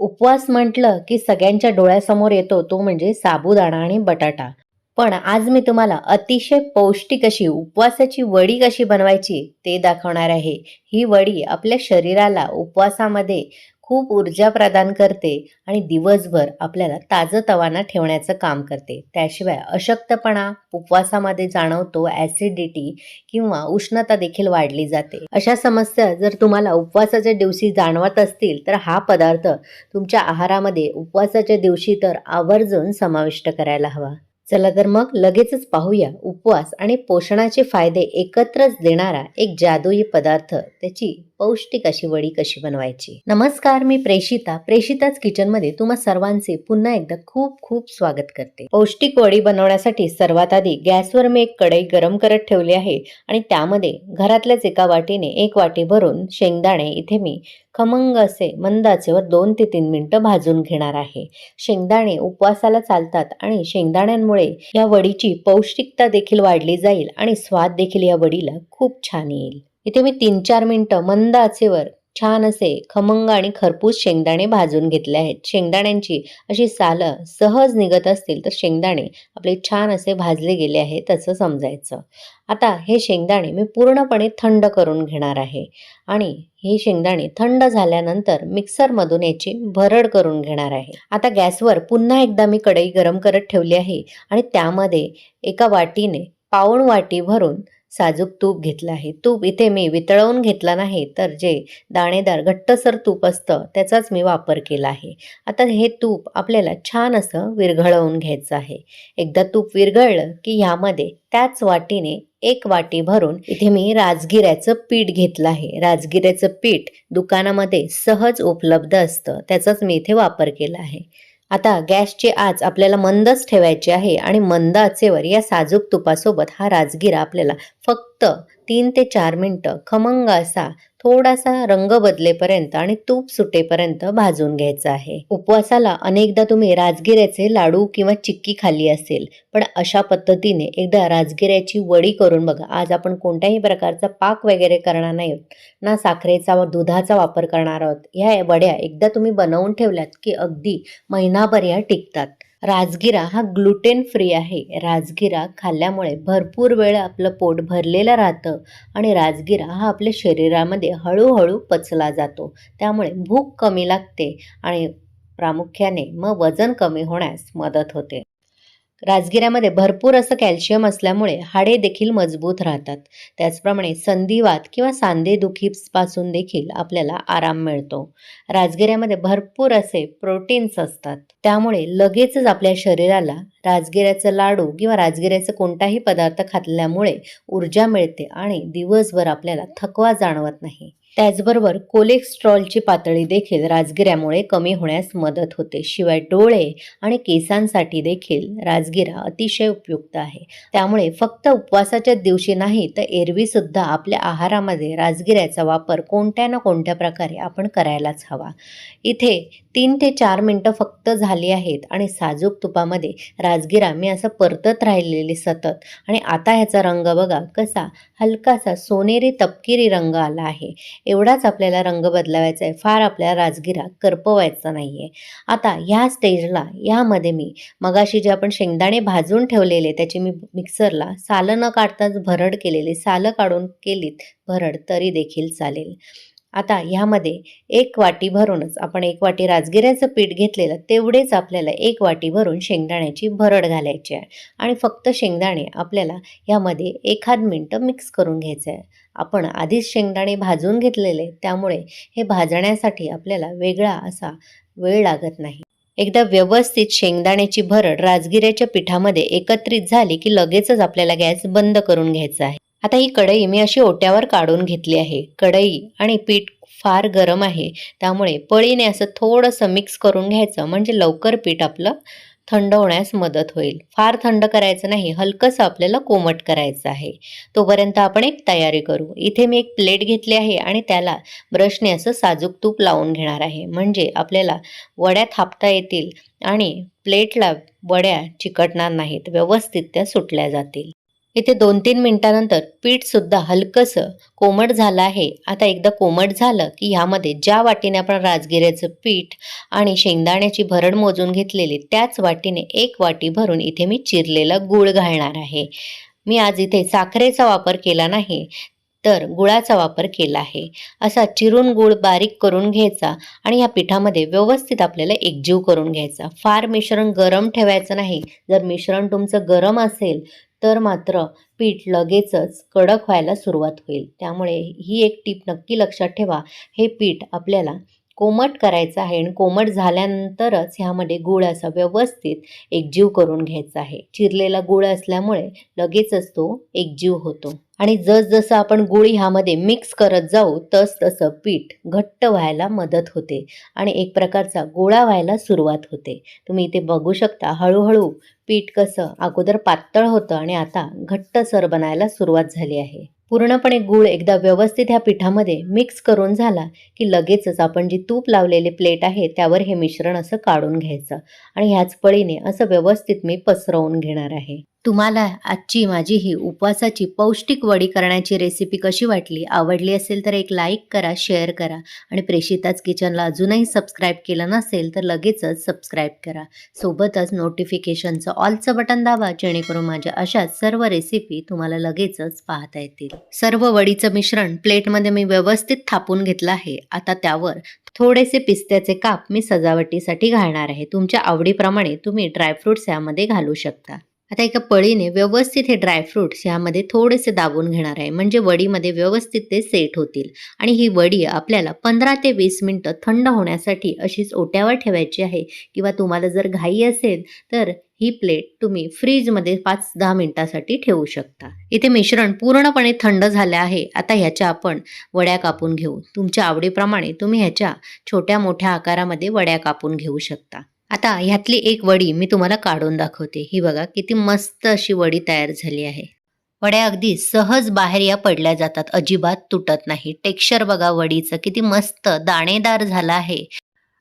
उपवास म्हटलं की सगळ्यांच्या डोळ्यासमोर येतो तो म्हणजे साबुदाणा आणि बटाटा. पण आज मी तुम्हाला अतिशय पौष्टिक अशी उपवासाची वडी कशी बनवायची ते दाखवणार आहे. ही वडी आपल्या शरीराला उपवासामध्ये खूप ऊर्जा प्रदान करते आणि दिवसभर आपल्याला ताजतवाना ठेवण्याचं काम करते. त्याशिवाय अशक्तपणा उपवासामध्ये जाणवतो ॲसिडिटी किंवा उष्णता देखील वाढली जाते. अशा समस्या जर तुम्हाला उपवासाच्या दिवशी जाणवत असतील तर हा पदार्थ तुमच्या आहारामध्ये उपवासाच्या दिवशी तर आवर्जून समाविष्ट करायला हवा. चला तर मग लगेचच पाहूया उपवास आणि पोषणाचे फायदे एकत्रच देणारा एक जादुई पदार्थ त्याची पौष्टिक अशी वडी कशी बनवायची? नमस्कार मी प्रेषिता प्रेषिताच किचनमध्ये तुम्हा सर्वांचे पुन्हा एकदा खूप खूप स्वागत करते. पौष्टिक वडी बनवण्यासाठी सर्वात आधी गॅसवर मी एक कढई गरम करत ठेवली आहे आणि त्यामध्ये घरातल्याच एका वाटीने एक वाटी भरून शेंगदाणे इथे मी खमंग असे मंद आचेवर दोन ते तीन मिनिटं भाजून घेणार आहे. शेंगदाणे उपवासाला चालतात आणि शेंगदाण्यांमुळे या वडीची पौष्टिकता देखील वाढली जाईल आणि स्वाद देखील या वडीला खूप छान येईल. इथे मी तीन चार मिनटं मंद आचेवर छान असे खमंग आणि खरपूस शेंगदाणे भाजून घेतले आहेत. शेंगदाण्यांची अशी सालं सहज निघत असतील तर शेंगदाणे आपले छान असे भाजले गेले आहेत असं समजायचं. आता हे शेंगदाणे मी पूर्णपणे थंड करून घेणार आहे आणि हे शेंगदाणे थंड झाल्यानंतर मिक्सरमधून याची भरड करून घेणार आहे. आता गॅसवर पुन्हा एकदा मी कढई गरम करत ठेवली आहे आणि त्यामध्ये एका वाटीने पाऊण वाटी भरून साजूक तूप घेतलं आहे. तूप इथे मी वितळवून घेतला नाही तर जे दाणेदार घट्टसर तूप असतं त्याचाच मी वापर केला आहे. आता हे तूप आपल्याला छान असं विरघळवून घ्यायचं आहे. एकदा तूप विरघळलं की ह्यामध्ये त्याच वाटीने एक वाटी भरून इथे मी राजगिऱ्याचं पीठ घेतलं आहे. राजगिऱ्याचं पीठ दुकानामध्ये सहज उपलब्ध असतं त्याचाच मी इथे वापर केला आहे. आता गॅसची आच आपल्याला मंदच ठेवायची आहे आणि मंद आचेवर या साजूक तुपासोबत हा राजगिरा आपल्याला फक्त तीन ते चार मिनटं खमंग असा थोडासा रंग बदलेपर्यंत आणि तूप सुटेपर्यंत भाजून घ्यायचा आहे. उपवासाला अनेकदा तुम्ही राजगिऱ्याचे लाडू किंवा चिक्की खाल्ली असेल पण अशा पद्धतीने एकदा राजगिऱ्याची वडी करून बघा. आज आपण कोणत्याही प्रकारचा पाक वगैरे करणार नाही आहोत ना साखरेचा व दुधाचा वापर करणार आहोत. ह्या वड्या एकदा तुम्ही बनवून ठेवल्यात की अगदी महिनाभर या टिकतात. राजगिरा हा ग्लुटेन फ्री आहे. राजगिरा खाल्ल्यामुळे भरपूर वेळ आपलं पोट भरलेलं राहतं आणि राजगिरा हा आपल्या शरीरामध्ये हळूहळू पचला जातो. त्यामुळे भूक कमी लागते आणि प्रामुख्याने मग वजन कमी होण्यास मदत होते. राजगिऱ्यामध्ये भरपूर असं कॅल्शियम असल्यामुळे हाडे देखील मजबूत राहतात. त्याचप्रमाणे संधिवात किंवा सांधेदुखीपासून देखील आपल्याला आराम मिळतो. राजगिऱ्यामध्ये भरपूर असे प्रोटीन्स असतात. त्यामुळे लगेचच आपल्या शरीराला राजगिऱ्याचं लाडू किंवा राजगिऱ्याचं कोणताही पदार्थ खाल्ल्यामुळे ऊर्जा मिळते आणि दिवसभर आपल्याला थकवा जाणवत नाही. त्याचबरोबर कोलेस्ट्रॉलची पातळी देखील राजगिऱ्यामुळे कमी होण्यास मदत होते. शिवाय डोळे आणि केसांसाठी देखील राजगिरा अतिशय उपयुक्त आहे. त्यामुळे फक्त उपवासाच्या दिवशी नाही तर एरवीसुद्धा आपल्या आहारामध्ये राजगिऱ्याचा वापर कोणत्या ना कोणत्या प्रकारे आपण करायलाच हवा. इथे तीन ते चार मिनटं फक्त झाली आहेत आणि साजूक तुपामध्ये राजगिरा मी असं परतत राहिलेली सतत आणि आता ह्याचा रंग बघा कसा हलकासा सोनेरी तपकिरी रंग आला आहे. एवढाच आपल्याला रंग बदलावायचा आहे. फार आपल्याला राजगिरा करपवायचा नाही आहे आता ह्या स्टेजला यामध्ये मी मगाशी जे आपण शेंगदाणे भाजून ठेवलेले त्याची मी मिक्सरला सालं न काढताच भरड केलेली सालं काढून केलीत भरड तरी देखील चालेल. आता ह्यामध्ये एक वाटी भरूनच आपण एक वाटी राजगिऱ्याचं पीठ घेतलेलं तेवढेच आपल्याला एक वाटी भरून शेंगदाण्याची भरड घालायची आहे. आणि फक्त शेंगदाणे आपल्याला ह्यामध्ये एखाद मिनटं मिक्स करून घ्यायचं आहे. आपण आधीच शेंगदाणे भाजून घेतलेले त्यामुळे हे भाजण्यासाठी आपल्याला वेगळा असा वेळ लागत नाही. एकदा व्यवस्थित शेंगदाण्याची भरड राजगिऱ्याच्या पिठामध्ये एकत्रित झाली की लगेचच आपल्याला गॅस बंद करून घ्यायचा आहे. आता ही कढई मी अशी ओट्यावर काढून घेतली आहे. कढई आणि पीठ फार गरम आहे. त्यामुळे पळीने असं थोडंसं मिक्स करून घ्यायचं म्हणजे लवकर पीठ आपलं थंड होण्यास मदत होईल. फार थंड करायचं नाही हलकंसं आपल्याला कोमट करायचं आहे. तोपर्यंत आपण एक तयारी करू. इथे मी एक प्लेट घेतली आहे आणि त्याला ब्रशने असं साजूक तूप लावून घेणार आहे. म्हणजे आपल्याला वड्या थापता येतील आणि प्लेटला वड्या चिकटणार नाहीत व्यवस्थित त्या सुटल्या जातील. इथे दोन तीन मिनिटानंतर पीठ सुद्धा हलकंसं कोमट झालं आहे. आता एकदा कोमट झालं की ह्यामध्ये ज्या वाटीने आपण राजगिऱ्याचं पीठ आणि शेंगदाण्याची भरड मोजून घेतलेली त्याच वाटीने एक वाटी भरून इथे मी चिरलेला गूळ घालणार आहे. मी आज इथे साखरेचा वापर केला नाही तर गुळाचा वापर केला आहे. असा चिरून गूळ बारीक करून घ्यायचा आणि ह्या पिठामध्ये व्यवस्थित आपल्याला एकजीव करून घ्यायचा. फार मिश्रण गरम ठेवायचं नाही. जर मिश्रण तुमचं गरम असेल तर मात्र पीठ लगेचच कडक व्हायला सुरुवात होईल. त्यामुळे ही एक टीप नक्की लक्षात ठेवा. हे पीठ आपल्याला कोमट करायचं आहे आणि कोमट झाल्यानंतरच ह्यामध्ये गूळ असा व्यवस्थित एकजीव करून घ्यायचा आहे. चिरलेला गूळ असल्यामुळे लगेचच तो एकजीव होतो. आणि जसजसं आपण गुळी ह्यामध्ये मिक्स करत जाऊ तस तसं पीठ घट्ट व्हायला मदत होते आणि एक प्रकारचा गोळा व्हायला सुरुवात होते. तुम्ही इथे बघू शकता हळूहळू पीठ कसं अगोदर पातळ होतं आणि आता घट्टसर बनायला सुरुवात झाली आहे. पूर्णपणे गूळ एकदा व्यवस्थित ह्या पिठामध्ये मिक्स करून झाला की लगेचच आपण जी तूप लावलेले प्लेट आहे त्यावर हे मिश्रण असं काढून घ्यायचं आणि ह्याच पळीने असं व्यवस्थित मी पसरवून घेणार आहे. तुम्हाला आजची माझी ही उपवासाची पौष्टिक वडी करण्याची रेसिपी कशी वाटली? आवडली असेल तर एक लाईक करा शेअर करा. आणि प्रेषिताच किचनला अजूनही सबस्क्राईब केलं नसेल तर लगेचच सबस्क्राईब करा. सोबतच नोटिफिकेशनचं ऑलचं बटन दाबा जेणेकरून माझ्या अशाच सर्व रेसिपी तुम्हाला लगेचच पाहता येतील. सर्व वडीचं मिश्रण प्लेटमध्ये मी व्यवस्थित थापून घेतलं आहे. आता त्यावर थोडेसे पिस्त्याचे काप मी सजावटीसाठी घालणार आहे. तुमच्या आवडीप्रमाणे तुम्ही ड्रायफ्रुट्स यामध्ये घालू शकता. आता एका पळीने व्यवस्थित हे ड्रायफ्रुट्स ह्यामध्ये थोडेसे दाबून घेणार आहे. म्हणजे वडीमध्ये व्यवस्थित ते सेट होतील. आणि ही वडी आपल्याला पंधरा ते वीस मिनटं थंड होण्यासाठी अशीच ओट्यावर ठेवायची आहे. किंवा तुम्हाला जर घाई असेल तर ही प्लेट तुम्ही फ्रीजमध्ये पाच दहा मिनिटासाठी ठेवू शकता. इथे मिश्रण पूर्णपणे थंड झाले आहे. आता ह्याच्या आपण वड्या कापून घेऊ. तुमच्या आवडीप्रमाणे तुम्ही ह्याच्या छोट्या मोठ्या आकारामध्ये वड्या कापून घेऊ शकता. आता ह्यातली एक वडी मी तुम्हाला काढून दाखवते. ही बघा किती मस्त अशी वडी तयार झाली आहे. वड्या अगदी सहज बाहेर या पडल्या जातात. अजिबात तुटत नाही. टेक्स्चर बघा वडीचं किती मस्त दाणेदार झालं आहे.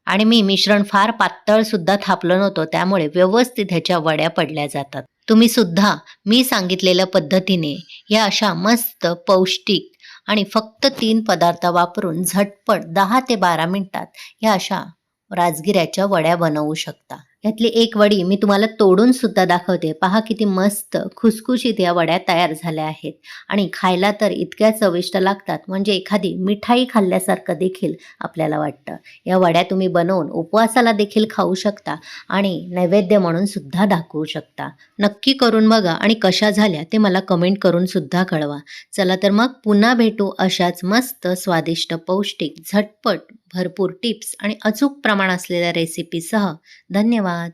आणि मी मिश्रण फार पातळ सुद्धा थापलं नव्हतं त्यामुळे व्यवस्थित ह्याच्या वड्या पडल्या जातात. तुम्ही सुद्धा मी सांगितलेल्या पद्धतीने या अशा मस्त पौष्टिक आणि फक्त तीन पदार्थ वापरून झटपट दहा ते बारा मिनिटात या अशा राजगिऱ्याच्या वड्या बनवू शकता. यातली एक वडी मी तुम्हाला तोडून सुद्धा दाखवते. पहा किती मस्त खुसखुशीत या वड्या तयार झाल्या आहेत. आणि खायला तर इतक्या चविष्ट लागतात म्हणजे एखादी मिठाई खाल्ल्यासारखं देखील आपल्याला वाटतं. या वड्या तुम्ही बनवून उपवासाला देखील खाऊ शकता आणि नैवेद्य म्हणून सुद्धा दाखवू शकता. नक्की करून बघा आणि कशा झाल्या ते मला कमेंट करून सुद्धा कळवा. चला तर मग पुन्हा भेटू अशाच मस्त स्वादिष्ट पौष्टिक झटपट भरपूर टिप्स आणि अचूक प्रमाण असलेल्या रेसिपीसह धन्यवाद. بعد